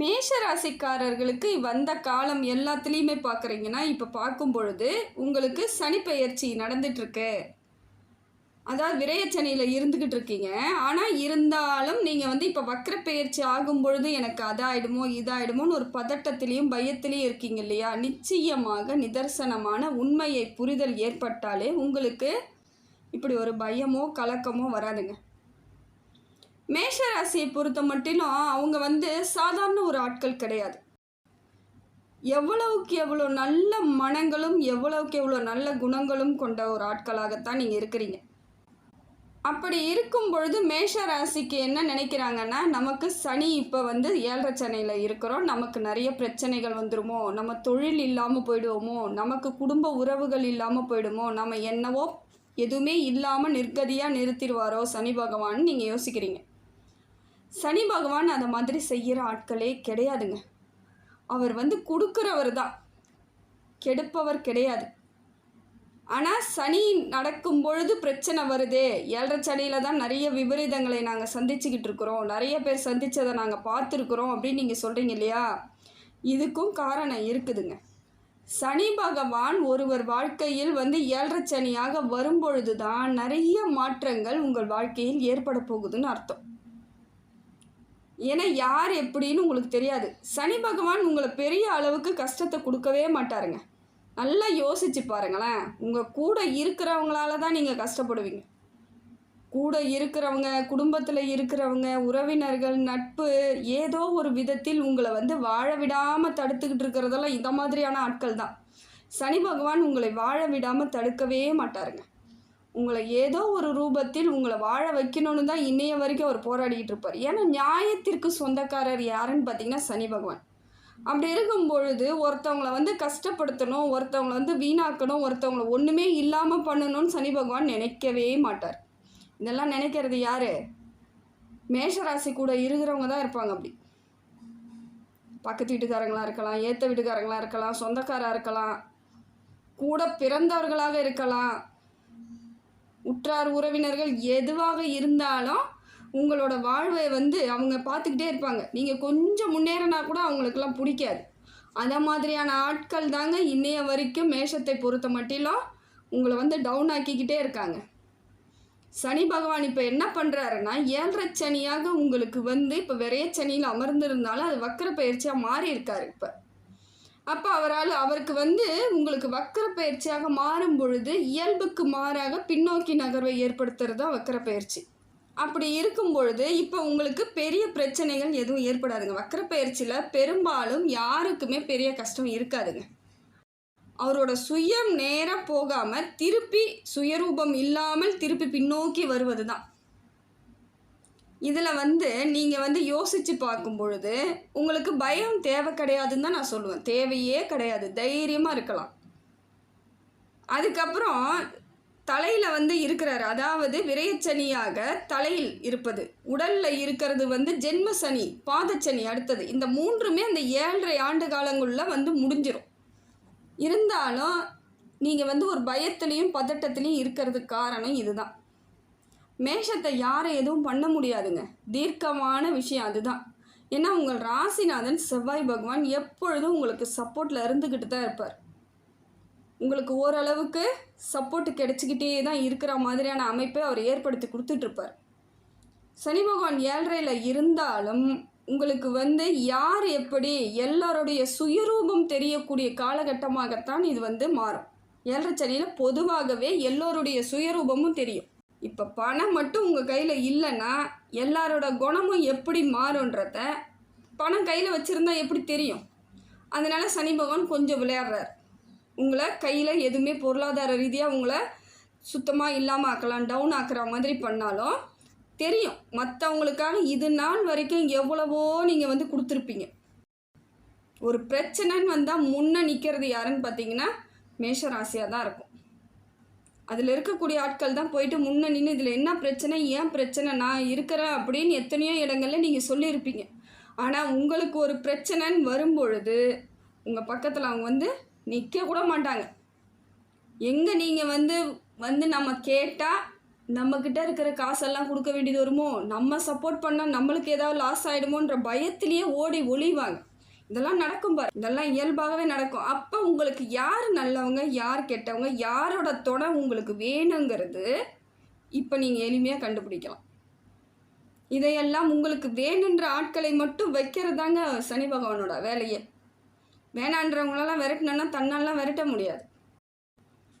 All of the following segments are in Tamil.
மேஷ ராசிக்காரர்களுக்கு வந்த காலம் எல்லாத்துலேயுமே பார்க்குறீங்கன்னா இப்போ பார்க்கும் பொழுது உங்களுக்கு சனி பெயர்ச்சி நடந்துட்டுருக்கு. அதாவது விரயச்சனியில் இருந்துக்கிட்டு இருக்கீங்க. ஆனால் இருந்தாலும் நீங்கள் வந்து இப்போ வக்ர பெயர்ச்சி ஆகும் பொழுது எனக்கு அதாயிடுமோ இதாயிடுமோன்னு ஒரு பதட்டத்திலையும் பயத்திலையும் இருக்கீங்க இல்லையா? நிச்சயமாக நிதர்சனமான உண்மையை புரிதல் ஏற்பட்டாலே உங்களுக்கு இப்படி ஒரு பயமோ கலக்கமோ வராதுங்க. மேஷ ராசியை பொறுத்த மட்டிலும் அவங்க வந்து சாதாரண ஒரு ஆட்கள் கிடையாது. எவ்வளவுக்கு எவ்வளோ நல்ல மனங்களும் எவ்வளவுக்கு எவ்வளோ நல்ல குணங்களும் கொண்ட ஒரு ஆட்களாகத்தான் நீங்கள் இருக்கிறீங்க. அப்படி இருக்கும் பொழுது மேஷ ராசிக்கு என்ன நினைக்கிறாங்கன்னா நமக்கு சனி இப்போ வந்து ஏழரை சனையில் இருக்கிறோம். நமக்கு நிறைய பிரச்சனைகள் வந்துடுமோ நம்ம தொழில் இல்லாமல் போயிடுவோமோ? நமக்கு குடும்ப உறவுகள் இல்லாமல் போயிடுமோ? நம்ம என்னவோ எதுவுமே இல்லாமல் நிர்கதியாக நிறுத்திடுவாரோ சனி பகவான் நீங்கள் யோசிக்கிறீங்க. சனி பகவான் அந்த மாதிரி செய்கிற ஆட்களே கிடையாதுங்க. அவர் வந்து கொடுக்குறவர் தான். கெடுப்பவர் கிடையாது. ஆனால் சனி நடக்கும் பொழுது பிரச்சனை வருதே. ஏழரை சனியில் தான் நிறைய விபரீதங்களை நாங்கள் சந்திச்சுக்கிட்டு இருக்கிறோம். நிறைய பேர் சந்தித்ததை நாங்கள் பார்த்துருக்குறோம் அப்படின்னு நீங்கள் சொல்கிறீங்க இல்லையா? இதுக்கும் காரணம் இருக்குதுங்க. சனி பகவான் ஒருவர் வாழ்க்கையில் வந்து ஏழரை சனியாக வரும்பொழுது தான் நிறைய மாற்றங்கள் உங்கள் வாழ்க்கையில் ஏற்பட போகுதுன்னு அர்த்தம். ஏன்னா யார் எப்படின்னு உங்களுக்கு தெரியாது. சனி பகவான் உங்களை பெரிய அளவுக்கு கஷ்டத்தை கொடுக்கவே மாட்டாருங்க. நல்லா யோசிச்சு பாருங்களேன். உங்கள் கூட இருக்கிறவங்களால தான் நீங்கள் கஷ்டப்படுவீங்க. கூட இருக்கிறவங்க குடும்பத்தில் இருக்கிறவங்க உறவினர்கள் நட்பு ஏதோ ஒரு விதத்தில் உங்களை வந்து வாழ விடாமல் தடுத்துக்கிட்டு இருக்கிறதெல்லாம் இந்த மாதிரியான ஆட்கள் தான். சனி பகவான் உங்களை வாழ விடாமல் தடுக்கவே மாட்டாருங்க. உங்களை ஏதோ ஒரு ரூபத்தில் உங்களை வாழ வைக்கணும்னு தான் இன்னைய வரைக்கும் அவர் போராடிக்கிட்டு இருப்பார். ஏன்னா நியாயத்திற்கு சொந்தக்காரர் யாருன்னு பார்த்தீங்கன்னா சனி பகவான். அப்படி இருக்கும் பொழுது ஒருத்தவங்கள வந்து கஷ்டப்படுத்தணும் ஒருத்தவங்களை வந்து வீணாக்கணும் ஒருத்தவங்கள ஒன்றுமே இல்லாமல் பண்ணணும்னு சனி பகவான் நினைக்கவே மாட்டார். இதெல்லாம் நினைக்கிறது யார்? மேஷராசி கூட இருக்கிறவங்க தான் இருப்பாங்க அப்படி. பக்கத்து வீட்டுக்காரங்களாக இருக்கலாம் ஏற்ற வீட்டுக்காரங்களாக இருக்கலாம் சொந்தக்காராக இருக்கலாம் கூட பிறந்தவர்களாக இருக்கலாம். உற்றார் உறவினர்கள் எதுவாக இருந்தாலும் உங்களோட வாழ்வை வந்து அவங்க பார்த்துக்கிட்டே இருப்பாங்க. நீங்கள் கொஞ்சம் முன்னேறினா கூட அவங்களுக்கெல்லாம் பிடிக்காது. அந்த மாதிரியான ஆட்கள் தாங்க இன்னைய வரைக்கும் மேஷத்தை பொறுத்த மட்டிலும் உங்களை வந்து டவுன் ஆக்கிக்கிட்டே இருக்காங்க. சனி பகவான் இப்போ என்ன பண்ணுறாருன்னா ஏழரை சனியாக உங்களுக்கு வந்து இப்போ விரைய சனியில் அமர்ந்திருந்தாலும் அது வக்கர பயிற்சியாக மாறி இருக்காரு இப்போ. அப்போ அவரால் அவருக்கு வந்து உங்களுக்கு வக்கர பயிற்சியாக மாறும் பொழுது இயல்புக்கு மாறாக பின்னோக்கி நகர்வை ஏற்படுத்துறது தான் வக்கர பயிற்சி அப்படி இருக்கும் பொழுது இப்போ உங்களுக்கு பெரிய பிரச்சனைகள் எதுவும் ஏற்படாதுங்க. வக்கர பயிற்சியில் பெரும்பாலும் யாருக்குமே பெரிய கஷ்டம் இருக்காதுங்க. அவரோட சுயம் நேராக போகாமல் திருப்பி சுயரூபம் இல்லாமல் திருப்பி பின்னோக்கி வருவது தான் இதில் வந்து நீங்கள் வந்து யோசித்து பார்க்கும் பொழுது உங்களுக்கு பயம் தேவை கிடையாதுன்னு தான் நான் சொல்லுவேன். தேவையே கிடையாது. தைரியமாக இருக்கலாம். அதுக்கப்புறம் தலையில் வந்து இருக்கிறார். அதாவது விரையச்சனியாக தலையில் இருப்பது. உடலில் இருக்கிறது வந்து ஜென்ம சனி பாதச்சனி அடுத்தது. இந்த மூன்றுமே அந்த ஏழரை ஆண்டு காலங்களில் வந்து முடிஞ்சிடும் இருந்தாலும் நீங்கள் வந்து ஒரு பயத்துலேயும் பதட்டத்துலேயும் இருக்கிறதுக்கு காரணம் இதுதான். மேஷத்தை யாரை எதுவும் பண்ண முடியாதுங்க. தீர்க்கமான விஷயம் அதுதான். ஏன்னா உங்கள் ராசிநாதன் செவ்வாய் பகவான் எப்பொழுதும் உங்களுக்கு சப்போர்ட்டில் இருந்துக்கிட்டு தான் இருப்பார். உங்களுக்கு ஓரளவுக்கு சப்போர்ட் கிடைச்சிக்கிட்டே தான் இருக்கிற மாதிரியான அமைப்பை அவர் ஏற்படுத்தி கொடுத்துட்ருப்பார். சனி பகவான் ஏழ்றையில் இருந்தாலும் உங்களுக்கு வந்து யார் எப்படி எல்லாருடைய சுயரூபம் தெரியக்கூடிய காலகட்டமாகத்தான் இது வந்து மாறும். ஏழரை சனியில் பொதுவாகவே எல்லோருடைய சுயரூபமும் தெரியும். இப்போ பணம் மட்டும் உங்கள் கையில் இல்லைன்னா எல்லாரோட குணமும் எப்படி மாறுன்றத பணம் கையில் வச்சுருந்தா எப்படி தெரியும்? அதனால் சனி பகவான் கொஞ்சம் விளையாடுறார். உங்களை கையில் எதுவுமே பொருளாதார ரீதியாக உங்களை சுத்தமாக இல்லாமல் ஆக்கலாம் டவுன் ஆக்குற மாதிரி பண்ணாலும் தெரியும். மற்றவங்களுக்காக இது நாள் வரைக்கும் எவ்வளவோ நீங்கள் வந்து கொடுத்துருப்பீங்க. ஒரு பிரச்சனைன்னு வந்தால் முன்னே நிற்கிறது யாருன்னு பார்த்தீங்கன்னா மேஷராசியாக தான் இருக்கும். அதில் இருக்கக்கூடிய ஆட்கள் தான் போயிட்டு முன்னே நின்று இதில் என்ன பிரச்சனை? ஏன் பிரச்சனை? நான் இருக்கிறேன் அப்படின்னு எத்தனையோ இடங்களில் நீங்கள் சொல்லியிருப்பீங்க. ஆனால் உங்களுக்கு ஒரு பிரச்சனைன்னு வரும்பொழுது உங்கள் பக்கத்தில் அவங்க வந்து நிற்க கூட மாட்டாங்க. எங்கே நீங்கள் வந்து வந்து நம்ம கேட்டால் நம்மக்கிட்ட இருக்கிற காசெல்லாம் கொடுக்க வேண்டியது வருமோ? நம்ம சப்போர்ட் பண்ணால் நம்மளுக்கு ஏதாவது லாஸ் ஆகிடுமோன்ற பயத்திலேயே ஓடி ஒளிவாங்க. இதெல்லாம் நடக்கும் பாரு. இதெல்லாம் இயல்பாகவே நடக்கும். அப்போ உங்களுக்கு யார் நல்லவங்க யார் கெட்டவங்க யாரோட துணை உங்களுக்கு வேணுங்கிறது இப்போ நீங்கள் எளிமையாக கண்டுபிடிக்கலாம். இதையெல்லாம் உங்களுக்கு வேணுன்ற ஆட்களை மட்டும் வைக்கிறது தாங்க சனி பகவானோட வேலையே. வேணான்றவங்களெல்லாம் விரட்டினா தன்னாலாம் விரட்ட முடியாது.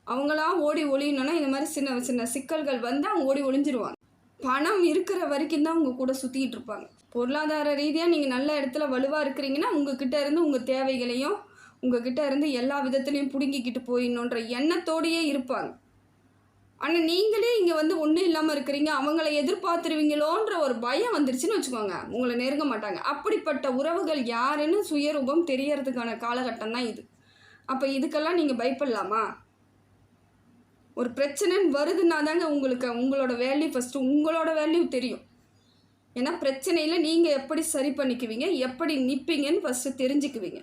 அவங்களாம் ஓடி ஒளியணும்னா இந்த மாதிரி சின்ன சின்ன சிக்கல்கள் வந்து அவங்க ஓடி ஒளிஞ்சிருவாங்க. பணம் இருக்கிற வரைக்கும் தான் உங்கள் கூட சுற்றிக்கிட்டு இருப்பாங்க. பொருளாதார ரீதியாக நீங்கள் நல்ல இடத்துல வலுவாக இருக்கிறீங்கன்னா உங்ககிட்ட இருந்து உங்கள் தேவைகளையும் உங்ககிட்ட இருந்து எல்லா விதத்துலையும் பிடுங்கிக்கிட்டு போயிடணுன்ற எண்ணத்தோடையே இருப்பாங்க. ஆனால் நீங்களே இங்கே வந்து ஒன்றும் இல்லாமல் இருக்கிறீங்க அவங்கள எதிர்பார்த்துருவீங்களோன்ற ஒரு பயம் வந்துருச்சுன்னு வச்சுக்கோங்க. உங்களை நெருங்க மாட்டாங்க. அப்படிப்பட்ட உறவுகள் யாருன்னு சுயரூபம் தெரியறதுக்கான காலகட்டம் தான் இது. அப்போ இதுக்கெல்லாம் நீங்கள் பயப்படலாமா? ஒரு பிரச்சனைன்னு வருதுன்னா தாங்க உங்களுக்கு உங்களோட வேல்யூ ஃபஸ்ட்டு உங்களோட வேல்யூ தெரியும். ஏன்னா பிரச்சனையில் நீங்கள் எப்படி சரி பண்ணிக்குவீங்க எப்படி நிற்பீங்கன்னு ஃபஸ்ட்டு தெரிஞ்சுக்குவீங்க.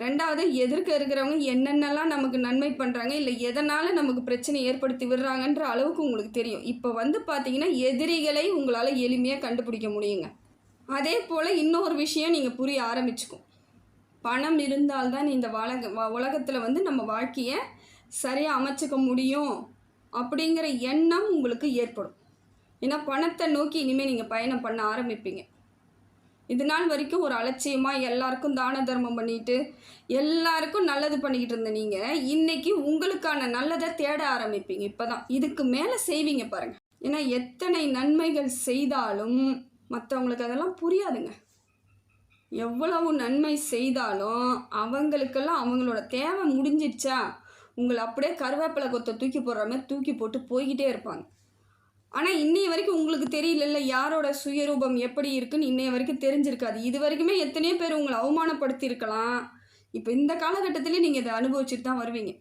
ரெண்டாவது எதிர்க்க இருக்கிறவங்க என்னென்னலாம் நமக்கு நன்மை பண்ணுறாங்க இல்லை எதனால் நமக்கு பிரச்சனை ஏற்படுத்தி விடுறாங்கன்ற அளவுக்கு உங்களுக்கு தெரியும். இப்போ வந்து பார்த்தீங்கன்னா எதிரிகளை உங்களால் எளிமையாக கண்டுபிடிக்க முடியுங்க. அதே போல் இன்னொரு விஷயம் நீங்கள் புரிய ஆரம்பிச்சுக்கும். பணம் இருந்தால்தான் இந்த வளக உலகத்தில் வந்து நம்ம வாழ்க்கையை சரியாக அமைச்சிக்க முடியும் அப்படிங்கிற எண்ணம் உங்களுக்கு ஏற்படும். ஏன்னா பணத்தை நோக்கி இனிமேல் நீங்கள் பயணம் பண்ண ஆரம்பிப்பீங்க. இது நாள் வரைக்கும் ஒரு அலட்சியமாக எல்லாருக்கும் தான தர்மம் பண்ணிட்டு எல்லாருக்கும் நல்லது பண்ணிக்கிட்டு இருந்த நீங்கள் இன்னைக்கு உங்களுக்கான நல்லதை தேட ஆரம்பிப்பீங்க. இப்போ தான் இதுக்கு மேலே செய்வீங்க பாருங்கள் ஏன்னா எத்தனை நன்மைகள் செய்தாலும் மற்றவங்களுக்கு அதெல்லாம் புரியாதுங்க. எவ்வளவு நன்மை செய்தாலும் அவங்களுக்கெல்லாம் அவங்களோட தேவை முடிஞ்சிடுச்சா? உங்களை அப்படியே கருவேப்பிலை கொத்தை தூக்கி போடுற மாதிரி தூக்கி போட்டு போய்கிட்டே இருப்பாங்க. ஆனால் இன்னைய வரைக்கும் உங்களுக்கு தெரியலல்ல யாரோட சுயரூபம் எப்படி இருக்குன்னு இன்னைய வரைக்கும் தெரிஞ்சிருக்காது. இது வரைக்குமே எத்தனையோ பேர் உங்களை அவமானப்படுத்தியிருக்கலாம். இப்போ இந்த காலகட்டத்திலே நீங்கள் இதை அனுபவிச்சுட்டு தான் வருவீங்க.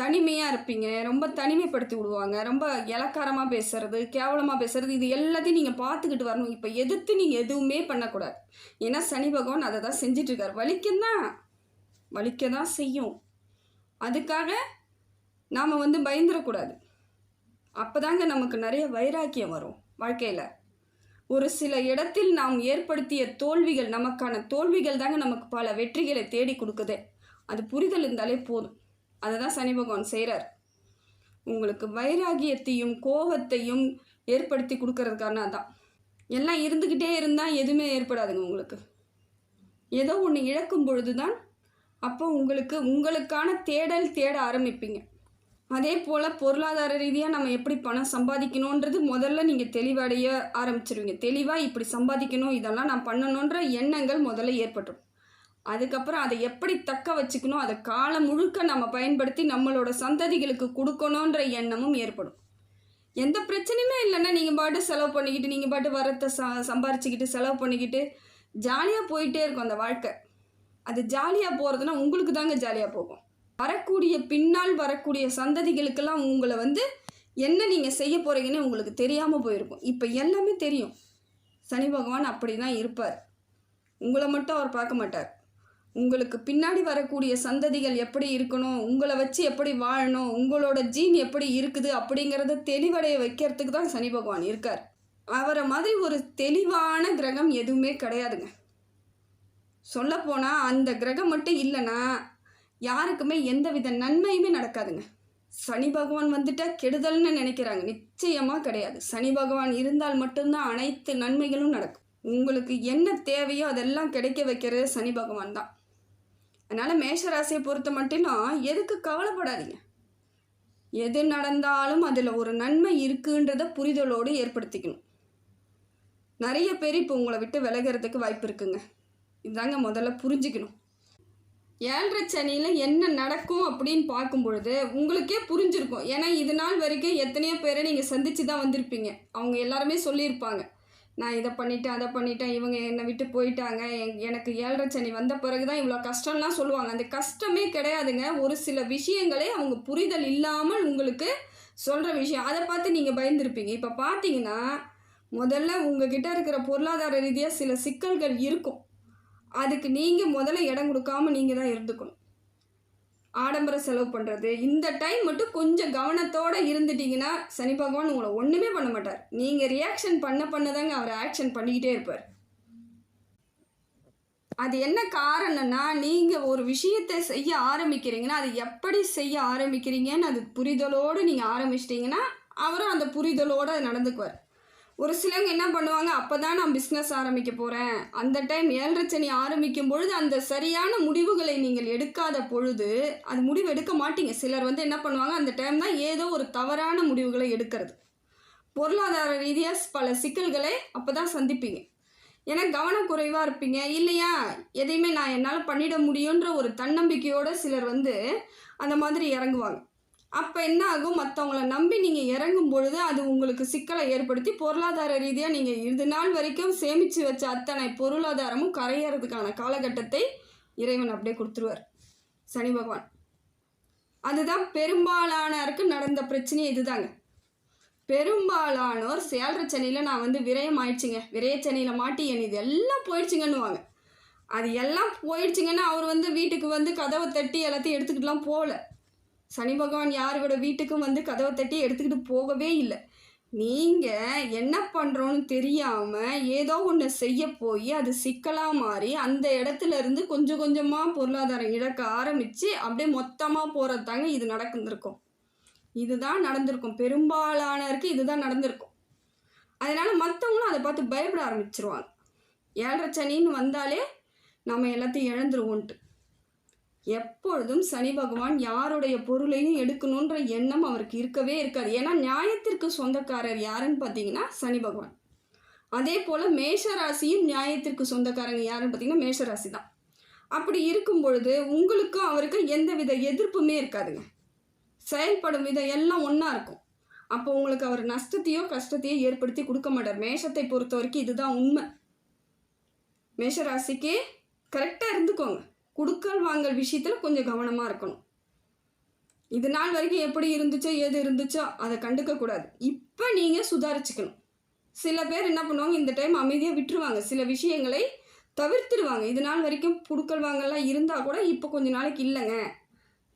தனிமையாக இருப்பீங்க. ரொம்ப தனிமைப்படுத்தி விடுவாங்க. ரொம்ப இலக்காரமாக பேசுறது கேவலமாக பேசுறது இது எல்லாத்தையும் நீங்கள் பார்த்துக்கிட்டு வரணும். இப்போ எதிர்த்து நீங்கள் எதுவுமே பண்ணக்கூடாது. ஏன்னா சனி பகவான் அதை தான் செஞ்சிட்ருக்கார் வலிக்கும் தான் வலிக்க தான் செய்யும். அதுக்காக நாம் வந்து பயந்துடக்கூடாது அப்போ தாங்க நமக்கு நிறைய வைராக்கியம் வரும் வாழ்க்கையில். ஒரு சில இடத்தில் நாம் ஏற்படுத்திய தோல்விகள் நமக்கான தோல்விகள் தாங்க நமக்கு பல வெற்றிகளை தேடி கொடுக்குது. அது புரிதல் இருந்தாலே போதும். அதை தான் சனி பகவான் செய்கிறார் உங்களுக்கு வைராகியத்தையும் கோபத்தையும் ஏற்படுத்தி கொடுக்கறதுக்கான தான் எல்லாம் இருந்துக்கிட்டே இருந்தால் எதுவுமே ஏற்படாதுங்க உங்களுக்கு. ஏதோ ஒன்று இழக்கும் பொழுது தான் அப்போ உங்களுக்கு உங்களுக்கான தேடல் தேட ஆரம்பிப்பீங்க. அதே போல் பொருளாதார ரீதியாக நம்ம எப்படி பணம் சம்பாதிக்கணுன்றது முதல்ல நீங்கள் தெளிவடைய ஆரம்பிச்சிருவீங்க. தெளிவாக இப்படி சம்பாதிக்கணும் இதெல்லாம் நான் பண்ணணுன்ற எண்ணங்கள் முதல்ல ஏற்பட்டுரும். அதுக்கப்புறம் அதை எப்படி தக்க வச்சுக்கணும் அதை காலம் முழுக்க நம்ம பயன்படுத்தி நம்மளோட சந்ததிகளுக்கு கொடுக்கணுன்ற எண்ணமும் ஏற்படும். எந்த பிரச்சனையுமே இல்லைன்னா நீங்கள் பாட்டு செலவு பண்ணிக்கிட்டு நீங்கள் பாட்டு வரத்தை ச சம்பாரிச்சிக்கிட்டு செலவு பண்ணிக்கிட்டு ஜாலியாக போயிட்டே இருக்கும் அந்த வாழ்க்கை. அது ஜாலியாக போகிறதுனா உங்களுக்கு தாங்க ஜாலியாக போகும். வரக்கூடிய பின்னால் வரக்கூடிய சந்ததிகளுக்கெல்லாம் உங்களை வந்து என்ன நீங்கள் செய்ய போகிறீங்கன்னு உங்களுக்கு தெரியாமல் போயிருக்கும். இப்போ எல்லாமே தெரியும். சனி பகவான் அப்படி தான் இருப்பார். உங்களை மட்டும் அவர் பார்க்க மாட்டார். உங்களுக்கு பின்னாடி வரக்கூடிய சந்ததிகள் எப்படி இருக்கணும் உங்களை வச்சு எப்படி வாழணும் உங்களோட ஜீன் எப்படி இருக்குது அப்படிங்கிறத தெளிவடைய வைக்கிறதுக்கு தான் சனி பகவான் இருக்கார். அவரை மாதிரி ஒரு தெளிவான கிரகம் எதுவுமே கிடையாதுங்க. சொல்லப்போனால் அந்த கிரகம் மட்டும் இல்லைன்னா யாருக்குமே எந்த வித நன்மையுமே நடக்காதுங்க. சனி பகவான் வந்துட்டால் கெடுதல்னு நினைக்கிறாங்க. நிச்சயமாக கிடையாது. சனி பகவான் இருந்தால் மட்டும்தான் அனைத்து நன்மைகளும் நடக்கும். உங்களுக்கு என்ன தேவையோ அதெல்லாம் கிடைக்க வைக்கிறது சனி பகவான் தான். அதனால் மேஷராசியை பொறுத்த மட்டும் எதுக்கு கவலைப்படாதீங்க. எது நடந்தாலும் அதில் ஒரு நன்மை இருக்குன்றத புரிதலோடு ஏற்படுத்திக்கணும். நிறைய பேர் இப்போ உங்களை விட்டு விலகிறதுக்கு வாய்ப்பு இருக்குங்க. இதாங்க முதல்ல புரிஞ்சுக்கணும். ஏழரை சனியில் என்ன நடக்கும் அப்படின்னு பார்க்கும் பொழுது உங்களுக்கே புரிஞ்சிருக்கும். ஏன்னா இது நாள் வரைக்கும் எத்தனையோ பேரை நீங்கள் சந்தித்து தான் வந்திருப்பீங்க. அவங்க எல்லாருமே சொல்லியிருப்பாங்க. நான் இதை பண்ணிட்டேன் அதை பண்ணிட்டேன் இவங்க என்னை விட்டு போயிட்டாங்க. எனக்கு ஏழரை சனி வந்த பிறகு தான் இவ்வளோ கஷ்டம்லாம் சொல்லுவாங்க. அந்த கஷ்டமே கிடையாதுங்க. ஒரு சில விஷயங்களே அவங்க புரிதல் இல்லாமல் உங்களுக்கு சொல்கிற விஷயம். அதை பார்த்து நீங்கள் பயந்துருப்பீங்க. இப்போ பார்த்தீங்கன்னா முதல்ல உங்ககிட்ட இருக்கிற பொருளாதார ரீதியாக சில சிக்கல்கள் இருக்கும். அதுக்கு நீங்கள் முதல்ல இடம் கொடுக்காம நீங்கள் தான் இருந்துக்கணும். ஆடம்பர செலவு பண்ணுறது இந்த டைம் மட்டும் கொஞ்சம் கவனத்தோடு இருந்துட்டீங்கன்னா சனி பகவான் உங்களை ஒன்றுமே பண்ண மாட்டார். நீங்கள் ரியாக்ஷன் பண்ண பண்ணதாங்க அவர் ஆக்ஷன் பண்ணிக்கிட்டே இருப்பார். அது என்ன காரணம்னா நீங்கள் ஒரு விஷயத்தை செய்ய ஆரம்பிக்கிறீங்கன்னா அது எப்படி செய்ய ஆரம்பிக்கிறீங்கன்னு அது புரிதலோடு நீங்கள் ஆரம்பிச்சிட்டிங்கன்னா அவரும் அந்த புரிதலோடு அது நடந்துக்குவார். ஒரு சிலவங்க என்ன பண்ணுவாங்க அப்போ தான் நான் பிஸ்னஸ் ஆரம்பிக்க போகிறேன் அந்த டைம் ஏழரை சனி ஆரம்பிக்கும் பொழுது அந்த சரியான முடிவுகளை நீங்கள் எடுக்காத பொழுது அது முடிவு எடுக்க மாட்டீங்க. சிலர் வந்து என்ன பண்ணுவாங்க அந்த டைம் தான் ஏதோ ஒரு தவறான முடிவுகளை எடுக்கிறது. பொருளாதார ரீதியாக பல சிக்கல்களை அப்போ தான் சந்திப்பீங்க. ஏன்னா கவனக்குறைவாக இருப்பீங்க. இல்லையா? எதையுமே நான் என்னால் பண்ணிட முடியுன்ற ஒரு தன்னம்பிக்கையோடு சிலர் வந்து அந்த மாதிரி இறங்குவாங்க. அப்போ என்ன ஆகும் மற்றவங்கள நம்பி நீங்கள் இறங்கும் பொழுது அது உங்களுக்கு சிக்கலை ஏற்படுத்தி பொருளாதார ரீதியாக நீங்கள் இது நாள் வரைக்கும் சேமித்து வச்ச அத்தனை பொருளாதாரமும் கரையறதுக்கான காலகட்டத்தை இறைவன் அப்படியே கொடுத்துருவார். சனி பகவான். அதுதான் பெரும்பாலானருக்கு நடந்த பிரச்சனை இதுதாங்க. பெரும்பாலானோர் சேல்ற சனியில் நான் வந்து விரயம் ஆயிடுச்சுங்க. விரயச்சனியில் மாட்டி என் இது எல்லாம் போயிடுச்சுங்கன்னுவாங்க. அது எல்லாம் போயிடுச்சுங்கன்னா அவர் வந்து வீட்டுக்கு வந்து கதவை தட்டி எல்லாத்தையும் எடுத்துக்கிட்டுலாம் போகல சனி பகவான் யாரோட வீட்டுக்கும் வந்து கதவை தட்டி எடுத்துக்கிட்டு போகவே இல்லை. நீங்கள் என்ன பண்ணுறோன்னு தெரியாமல் ஏதோ ஒன்று செய்ய போய் அது சிக்கலாக மாறி அந்த இடத்துல இருந்து கொஞ்சம் கொஞ்சமாக பொருளாதாரம் இழக்க ஆரம்பித்து அப்படியே மொத்தமாக போகிறது தாங்க இது நடந்திருக்கும். இதுதான் நடந்திருக்கும். பெரும்பாலானருக்கு இதுதான் நடந்திருக்கும். அதனால் மற்றவங்களும் அதை பார்த்து பயப்பட ஆரம்பிச்சிருவாங்க. ஏழரை சனின்னு வந்தாலே நம்ம எல்லாத்தையும் இழந்துருவோன்ட்டு. எப்பொழுதும் சனி பகவான் யாருடைய பொருளையும் எடுக்கணுன்ற எண்ணம் அவருக்கு இருக்கவே இருக்காது. ஏன்னா நியாயத்திற்கு சொந்தக்காரர் யாருன்னு பார்த்தீங்கன்னா சனி பகவான். அதே போல் மேஷராசியும் நியாயத்திற்கு சொந்தக்காரங்க யாருன்னு பார்த்தீங்கன்னா மேஷராசி தான் அப்படி இருக்கும் பொழுது உங்களுக்கும் அவருக்கும் எந்தவித எதிர்ப்புமே இருக்காதுங்க. செயல்படும் விதம் எல்லாம் ஒன்றா இருக்கும். அப்போ உங்களுக்கு அவர் நஷ்டத்தையோ கஷ்டத்தையோ ஏற்படுத்தி கொடுக்க மாட்டார். மேஷத்தை பொறுத்த வரைக்கும் இதுதான் உண்மை. மேஷராசிக்கு கரெக்டாக இருந்துக்கோங்க. குடுக்கல் வாங்கல் விஷயத்தில் கொஞ்சம் கவனமாக இருக்கணும். இது நாள் வரைக்கும் எப்படி இருந்துச்சோ எது இருந்துச்சோ அதை கண்டுக்கக்கூடாது இப்போ நீங்கள் சுதாரிச்சுக்கணும். சில பேர் என்ன பண்ணுவாங்க இந்த டைம் அமைதியாக விட்டுருவாங்க. சில விஷயங்களை தவிர்த்துடுவாங்க இது நாள் வரைக்கும் புடுக்கல் வாங்கலாம் இருந்தால் கூட இப்போ கொஞ்ச நாளைக்கு இல்லைங்க.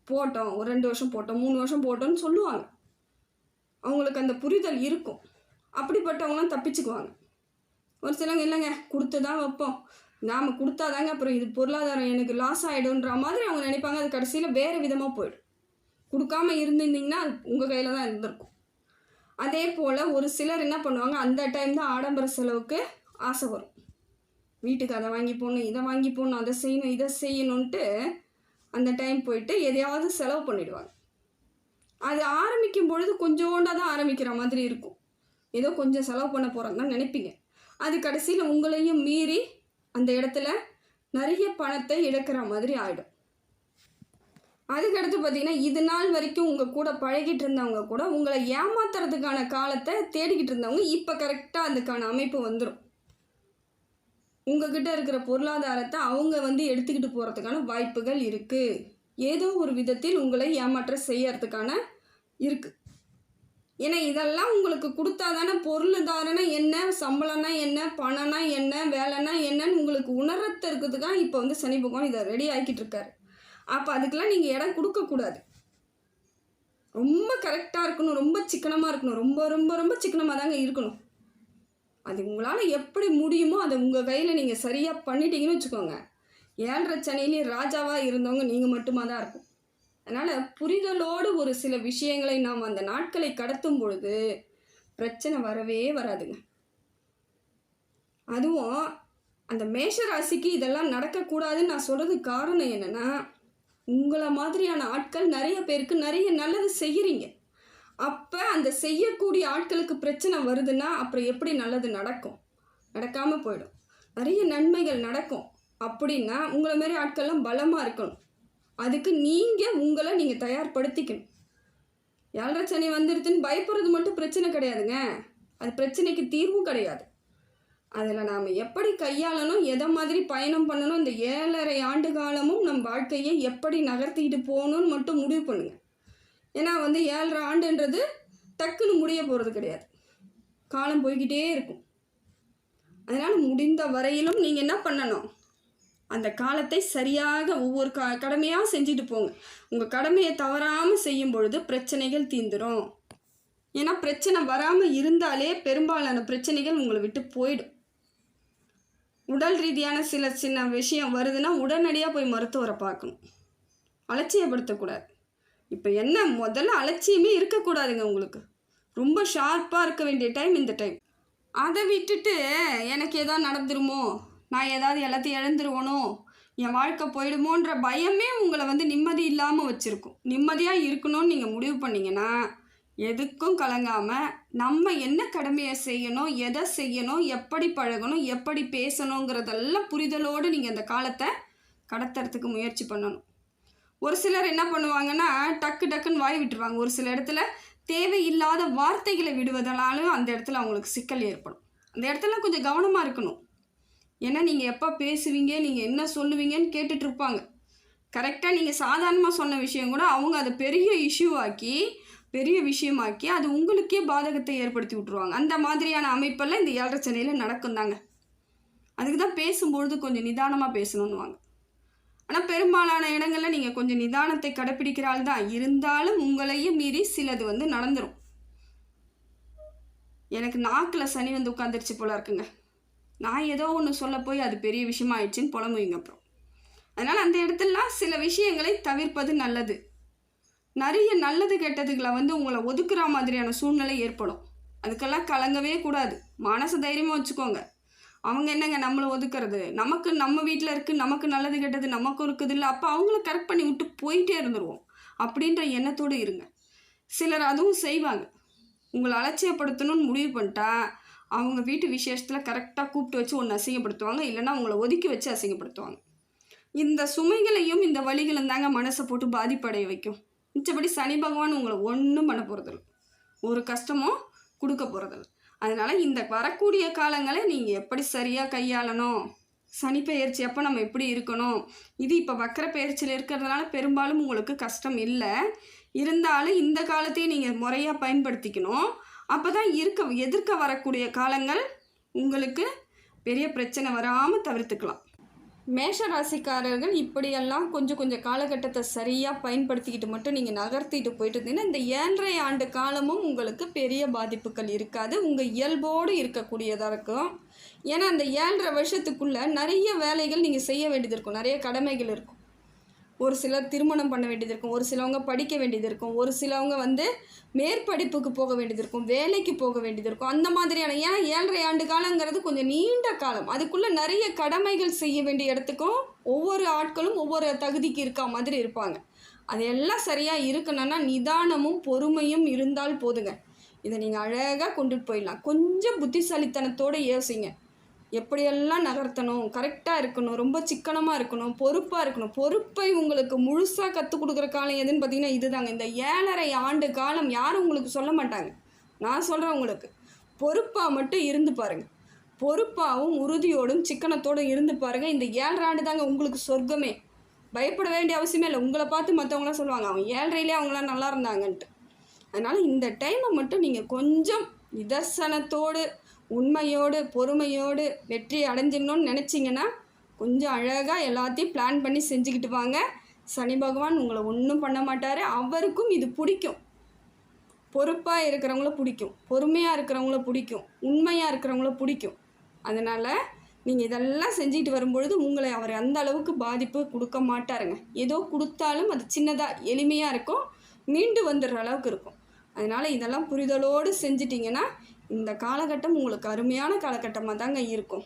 போட்டோம் ஒரு ரெண்டு வருஷம் போட்டோம் மூணு வருஷம் போட்டோம்னு சொல்லுவாங்க. அவங்களுக்கு அந்த புரிதல் இருக்கும். அப்படிப்பட்டவங்களாம் தப்பிச்சுக்குவாங்க. ஒரு சிலவங்க இல்லைங்க கொடுத்து தான் வைப்போம். நாம் கொடுத்தாதாங்க அப்புறம் இது பொருளாதாரம் எனக்கு லாஸ் ஆகிடுன்ற மாதிரி அவங்க நினைப்பாங்க. அது கடைசியில் வேறு விதமாக போயிடும். கொடுக்காம இருந்திருந்தீங்கன்னா அது உங்கள் கையில் தான் இருந்திருக்கும். அதே போல் ஒரு சிலர் என்ன பண்ணுவாங்க? அந்த டைம் தான் ஆடம்பர செலவுக்கு ஆசை வரும். வீட்டுக்கு அதை வாங்கி போடணும் இதை வாங்கி போடணும் அதை செய்யணும் இதை செய்யணுன்ட்டு அந்த டைம் போயிட்டு எதையாவது செலவு பண்ணிடுவாங்க. அது ஆரம்பிக்கும் பொழுது கொஞ்சோண்டாக தான் ஆரம்பிக்கிற மாதிரி இருக்கும். ஏதோ கொஞ்சம் செலவு பண்ண போகிறாங்கன்னு நினைப்பீங்க. அது கடைசியில் உங்களையும் மீறி அந்த இடத்துல நிறைய பணத்தை இழக்கிற மாதிரி ஆகிடும் அதுக்கடுத்து பார்த்தீங்கன்னா இது நாள் வரைக்கும் உங்கள் கூட பழகிட்டு இருந்தவங்க கூட உங்களை ஏமாத்துறதுக்கான காலத்தை தேடிக்கிட்டு இருந்தவங்க இப்போ கரெக்டாக அதுக்கான அமைப்பு வந்துடும் உங்ககிட்ட இருக்கிற பொருளாதாரத்தை அவங்க வந்து எடுத்துக்கிட்டு போகிறதுக்கான வாய்ப்புகள் இருக்குது ஏதோ ஒரு விதத்தில் உங்களை ஏமாற்ற செய்யறதுக்கான இருக்குது ஏன்னா இதெல்லாம் உங்களுக்கு கொடுத்தா தானே பொருளுதாரனா என்ன? சம்பளம்னா என்ன? பணம்னா என்ன? வேலைனா என்னன்னு உங்களுக்கு உணரத்து இருக்கிறதுக்காக இப்போ வந்து சனி பகவான் இதை ரெடி ஆக்கிட்டு இருக்காரு. அப்போ அதுக்கெல்லாம் நீங்கள் இடம் கொடுக்கக்கூடாது ரொம்ப கரெக்டாக இருக்கணும் ரொம்ப சிக்கனமாக இருக்கணும். ரொம்ப ரொம்ப ரொம்ப சிக்கனமாக தாங்க இருக்கணும். அது உங்களால் எப்படி முடியுமோ அதை உங்கள் கையில் நீங்கள் சரியாக பண்ணிட்டீங்கன்னு வச்சுக்கோங்க. ஏழரை சனிலேயும் ராஜாவாக இருந்தவங்க நீங்கள் மட்டுமா தான் இருக்கும். அதனால் புரிதலோடு ஒரு சில விஷயங்களை நாம் அந்த நாட்களை கடத்தும் பொழுது பிரச்சனை வரவே வராதுங்க. அதுவும் அந்த மேஷ ராசிக்கு இதெல்லாம் நடக்கக்கூடாதுன்னு நான் சொல்கிறதுக்கு காரணம் என்னென்னா உங்களை மாதிரியான ஆட்கள் நிறைய பேருக்கு நிறைய நல்லது செய்கிறீங்க அப்போ அந்த செய்யக்கூடிய ஆட்களுக்கு பிரச்சனை வருதுன்னா அப்புறம் எப்படி நல்லது நடக்கும்? நடக்காமல் போயிடும். நிறைய நன்மைகள் நடக்கும். அப்படின்னா உங்களை மாரி ஆட்கள்லாம் பலமாக இருக்கணும். அதுக்கு நீங்கள் உங்களை நீங்கள் தயார்படுத்திக்கணும். ஏழரை சனி வந்துடுதுன்னு பயப்படுறது மட்டும் பிரச்சனை கிடையாதுங்க. அது பிரச்சனைக்கு தீர்வும் கிடையாது. அதில் நாம் எப்படி கையாளணும் எதை மாதிரி பயணம் பண்ணணும் இந்த ஏழரை ஆண்டு காலமும் நம் வாழ்க்கையை எப்படி நகர்த்திக்கிட்டு போகணும்னு மட்டும் முடிவு பண்ணுங்கள் ஏன்னா வந்து ஏழரை ஆண்டுன்றது டக்குன்னு முடிய போகிறது கிடையாது. காலம் போய்கிட்டே இருக்கும். அதனால் முடிந்த வரையிலும் நீங்கள் என்ன பண்ணணும்? அந்த காலத்தை சரியாக ஒவ்வொரு க கடமையாக செஞ்சுட்டு போங்க. உங்கள் கடமையை தவறாமல் செய்யும் பொழுது பிரச்சனைகள் தீந்துடும் ஏன்னா பிரச்சனை வராமல் இருந்தாலே பெரும்பாலான பிரச்சனைகள் உங்களை விட்டு போயிடும். உடல் ரீதியான சில சின்ன விஷயம் வருதுன்னா உடனடியாக போய் மருத்துவரை பார்க்கணும். அலட்சியப்படுத்தக்கூடாது. இப்போ என்ன முதல்ல அலட்சியமே இருக்கக்கூடாதுங்க உங்களுக்கு. ரொம்ப ஷார்ப்பாக இருக்க வேண்டிய டைம் இந்த டைம் அதை விட்டுட்டு எனக்கு ஏதாவது நடந்துருமோ? நான் ஏதாவது எல்லாத்தையும் இழந்துருவனோ என் வாழ்க்கை போயிடுமோன்ற பயமே உங்களை வந்து நிம்மதி இல்லாமல் வச்சுருக்கும். நிம்மதியாக இருக்கணும்னு நீங்கள் முடிவு பண்ணிங்கன்னா எதுக்கும் கலங்காமல் நம்ம என்ன கடமையை செய்யணும் எதை செய்யணும் எப்படி பழகணும் எப்படி பேசணுங்கிறதெல்லாம் புரிதலோடு நீங்கள் அந்த காலத்தை கடத்துறதுக்கு முயற்சி பண்ணணும். ஒரு சிலர் என்ன பண்ணுவாங்கன்னா டக்கு டக்குன்னு வாய் விட்டுருவாங்க. ஒரு சில இடத்துல தேவையில்லாத வார்த்தைகளை விடுவதனாலும் அந்த இடத்துல அவங்களுக்கு சிக்கல் ஏற்படும். அந்த இடத்துல கொஞ்சம் கவனமாக இருக்கணும். ஏன்னா நீங்கள் எப்போ பேசுவீங்க நீங்கள் என்ன சொல்லுவீங்கன்னு கேட்டுட்ருப்பாங்க கரெக்டாக நீங்கள் சாதாரணமாக சொன்ன விஷயம் கூட அவங்க அதை பெரிய இஷ்யூவாக்கி பெரிய விஷயமாக்கி அது உங்களுக்கே பாதகத்தை ஏற்படுத்தி விட்ருவாங்க அந்த மாதிரியான அமைப்பெல்லாம் இந்த ஏழரை சென்னையில் நடக்கும் தாங்க. அதுக்கு தான் பேசும்பொழுது கொஞ்சம் நிதானமாக பேசணுன்னுவாங்க ஆனால் பெரும்பாலான இடங்களில் நீங்கள் கொஞ்சம் நிதானத்தை கடைப்பிடிக்கிறாள் தான். இருந்தாலும் உங்களையும் மீறி சிலது வந்து நடந்துடும் எனக்கு நாக்கில் சனி வந்து உட்காந்துருச்சு போல இருக்குங்க. நான் ஏதோ ஒன்று சொல்ல போய் அது பெரிய விஷயமா ஆயிடுச்சுன்னு புலம்புவீங்க அப்புறம். அதனால் அந்த இடத்துலலாம் சில விஷயங்களை தவிர்ப்பது நல்லது. நிறைய நல்லது கெட்டதுகளை வந்து உங்களை ஒதுக்குற மாதிரியான சூழ்நிலை ஏற்படும். அதுக்கெல்லாம் கலங்கவே கூடாது. மனசு தைரியமாக வச்சுக்கோங்க. அவங்க என்னங்க நம்மளை ஒதுக்குறது? நமக்கு நம்ம வீட்டில் இருக்குது நமக்கு நல்லது கெட்டது நமக்கும் இருக்குது இல்லை அப்போ அவங்கள கரெக்ட் பண்ணி விட்டு போயிட்டே இருந்துருவோம். அப்படின்ற எண்ணத்தோடு இருங்க. சிலர் அதுவும் செய்வாங்க. உங்களை அலட்சியப்படுத்தணும்னு முடிவு பண்ணிட்டா அவங்க வீட்டு விசேஷத்தில் கரெக்டாக கூப்பிட்டு வச்சு ஒன்று அசிங்கப்படுத்துவாங்க. இல்லைனா அவங்கள ஒதுக்கி வச்சு அசிங்கப்படுத்துவாங்க. இந்த சுமைகளையும் இந்த வழிகளும் தாங்க மனசை போட்டு பாதிப்படைய வைக்கும். மிச்சபடி சனி பகவான் உங்களை ஒன்றும் பண்ண போகிறதில்ல ஒரு கஷ்டமும் கொடுக்க போகிறதில்ல அதனால் இந்த வரக்கூடிய காலங்களை நீங்கள் எப்படி சரியாக கையாளணும்? சனி பெயர்ச்சி அப்போ நம்ம எப்படி இருக்கணும்? இது இப்போ வக்கர பெயர்ச்சியில் இருக்கிறதுனால பெரும்பாலும் உங்களுக்கு கஷ்டம் இல்லை. இருந்தாலும் இந்த காலத்தையும் நீங்கள் முறையாக பயன்படுத்திக்கணும். அப்போ தான் இருக்க எதிர்க்க வரக்கூடிய காலங்கள் உங்களுக்கு பெரிய பிரச்சனை வராமல் தவிர்த்துக்கலாம். மேஷ ராசிக்காரர்கள் இப்படியெல்லாம் கொஞ்சம் கொஞ்சம் காலகட்டத்தை சரியாக பயன்படுத்திக்கிட்டு மட்டும் நீங்கள் நகர்த்திட்டு போயிட்டு இருந்தீங்கன்னா இந்த ஏழரை ஆண்டு காலமும் உங்களுக்கு பெரிய பாதிப்புகள் இருக்காது. உங்கள் இயல்போடு இருக்கக்கூடியதாக இருக்கும். ஏன்னா அந்த ஏழரை வருஷத்துக்குள்ளே நிறைய வேலைகள் நீங்கள் செய்ய வேண்டியது இருக்கும். நிறைய கடமைகள் இருக்கும். ஒரு சிலர் திருமணம் பண்ண வேண்டியது இருக்கும் ஒரு சிலவங்க படிக்க வேண்டியது இருக்கும் ஒரு சிலவங்க வந்து மேற்படிப்புக்கு போக வேண்டியது இருக்கும் வேலைக்கு போக வேண்டியது இருக்கும். அந்த மாதிரியான ஏன்னா ஏழரை ஆண்டு காலங்கிறது கொஞ்சம் நீண்ட காலம். அதுக்குள்ளே நிறைய கடமைகள் செய்ய வேண்டிய இடத்துக்கும் ஒவ்வொரு ஆட்களும் ஒவ்வொரு தகுதிக்கு இருக்கா மாதிரி இருப்பாங்க. அதையெல்லாம் சரியாக இருக்கணும்னா நிதானமும் பொறுமையும் இருந்தால் போதுங்க. இதை நீங்கள் அழகாக கொண்டுட்டு போயிடலாம். கொஞ்சம் புத்திசாலித்தனத்தோடு யோசிங்க. எப்படியெல்லாம் நகர்த்தணும் கரெக்டாக இருக்கணும் ரொம்ப சிக்கனமாக இருக்கணும் பொறுப்பாக இருக்கணும். பொறுப்பை உங்களுக்கு முழுசாக கற்றுக் கொடுக்குற காலம் எதுன்னு பார்த்தீங்கன்னா இதுதாங்க. இந்த ஏழரை ஆண்டு காலம் யாரும் உங்களுக்கு சொல்ல மாட்டாங்க. நான் சொல்கிறேன் உங்களுக்கு. பொறுப்பாக மட்டும் இருந்து பாருங்கள் பொறுப்பாகவும் உறுதியோடும் சிக்கனத்தோடும் இருந்து பாருங்கள் இந்த ஏழரை ஆண்டு தாங்க உங்களுக்கு சொர்க்கமே. பயப்பட வேண்டிய அவசியமே இல்லை. உங்களை பார்த்து மற்றவங்களாம் சொல்லுவாங்க அவன் ஏழரையிலே அவங்களாம் நல்லா இருந்தாங்கன்ட்டு. அதனால் இந்த டைமை மட்டும் நீங்கள் கொஞ்சம் நிதர்சனத்தோடு உண்மையோடு பொறுமையோடு வெற்றி அடைஞ்சிடணும்னு நினச்சிங்கன்னா கொஞ்சம் அழகாக எல்லாத்தையும் பிளான் பண்ணி செஞ்சுக்கிட்டு வாங்க. சனி பகவான் உங்களை ஒன்றும் பண்ண மாட்டார். அவருக்கும் இது பிடிக்கும். பொறுப்பாக இருக்கிறவங்கள பிடிக்கும். பொறுமையாக இருக்கிறவங்கள பிடிக்கும். உண்மையாக இருக்கிறவங்கள பிடிக்கும். அதனால் நீங்கள் இதெல்லாம் செஞ்சுக்கிட்டு வரும்பொழுது உங்களை அவர் அந்த அளவுக்கு பாதிப்பு கொடுக்க மாட்டாருங்க. ஏதோ கொடுத்தாலும் அது சின்னதாக எளிமையாக இருக்கும். மீண்டு வந்துடுற அளவுக்கு இருக்கும். அதனால் இதெல்லாம் புரிதலோடு செஞ்சிட்டிங்கன்னா இந்த காலகட்டம் உங்களுக்கு அருமையான காலகட்டமாக தாங்க இருக்கும்.